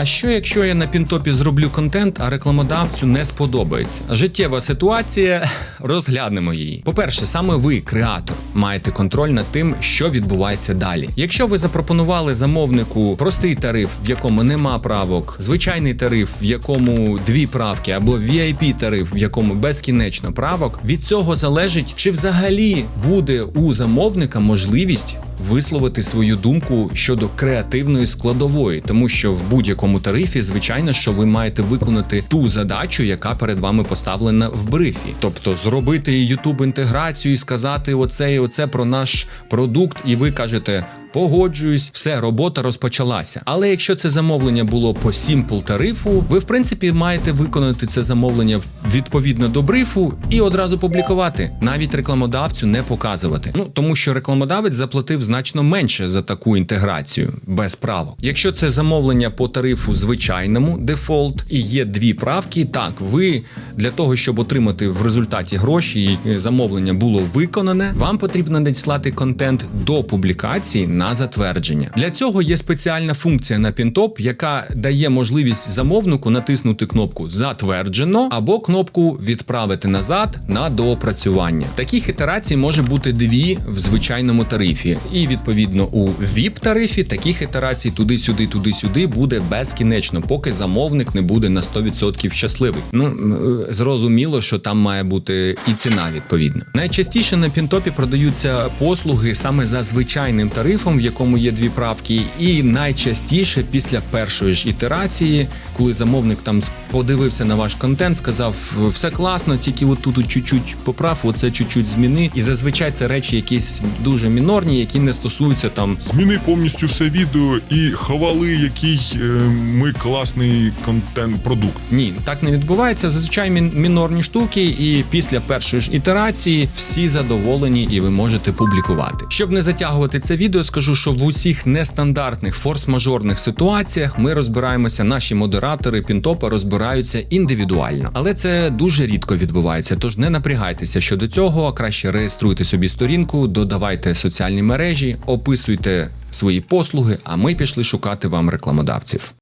А що якщо я на пінтопі зроблю контент, а рекламодавцю не сподобається? Життєва ситуація, розглянемо її. По-перше, саме ви, креатор, маєте контроль над тим, що відбувається далі. Якщо ви запропонували замовнику простий тариф, в якому нема правок, звичайний тариф, в якому дві правки, або VIP тариф, в якому безкінечно правок, від цього залежить, чи взагалі буде у замовника можливість висловити свою думку щодо креативної складової, тому що в будь-якому тарифі, звичайно, що ви маєте виконати ту задачу, яка перед вами поставлена в брифі, тобто зробити youtube інтеграцію і сказати оце і оце про наш продукт, і ви кажете. Погоджуюсь, все, робота розпочалася. Але якщо це замовлення було по сімпл тарифу, ви в принципі маєте виконати це замовлення відповідно до брифу і одразу публікувати, навіть рекламодавцю не показувати. Ну тому що рекламодавець заплатив значно менше за таку інтеграцію без правок. Якщо це замовлення по тарифу звичайному дефолт і є дві правки, так ви для того, щоб отримати в результаті гроші і замовлення було виконане, вам потрібно надіслати контент до публікації на затвердження. Для цього є спеціальна функція на Пінтоп, яка дає можливість замовнику натиснути кнопку Затверджено або кнопку Відправити назад на доопрацювання. Таких ітерацій може бути дві в звичайному тарифі, і відповідно у vip тарифі таких ітерацій туди-сюди, туди-сюди буде безкінечно, поки замовник не буде на 100% щасливий. Ну е, зрозуміло, що там має бути і ціна відповідна. Найчастіше на Пінтопі продаються послуги саме за звичайним тарифом, в якому є дві правки, і найчастіше після першої ж ітерації, коли замовник там подивився на ваш контент, сказав все класно, тільки от тут чуть-чуть поправ, оце чуть-чуть зміни. І зазвичай це речі якісь дуже мінорні, які не стосуються там Зміни повністю все відео і хвали, який е, ми класний контент продукт. Ні, так не відбувається. Зазвичай мінорні штуки, і після першої ж ітерації всі задоволені, і ви можете публікувати. Щоб не затягувати це відео, скажу, що в усіх нестандартних форс-мажорних ситуаціях ми розбираємося. Наші модератори пінтопа розбираються індивідуально, але це дуже рідко відбувається. Тож не напрягайтеся щодо цього. Краще реєструйте собі сторінку, додавайте соціальні мережі, описуйте свої послуги. А ми пішли шукати вам рекламодавців.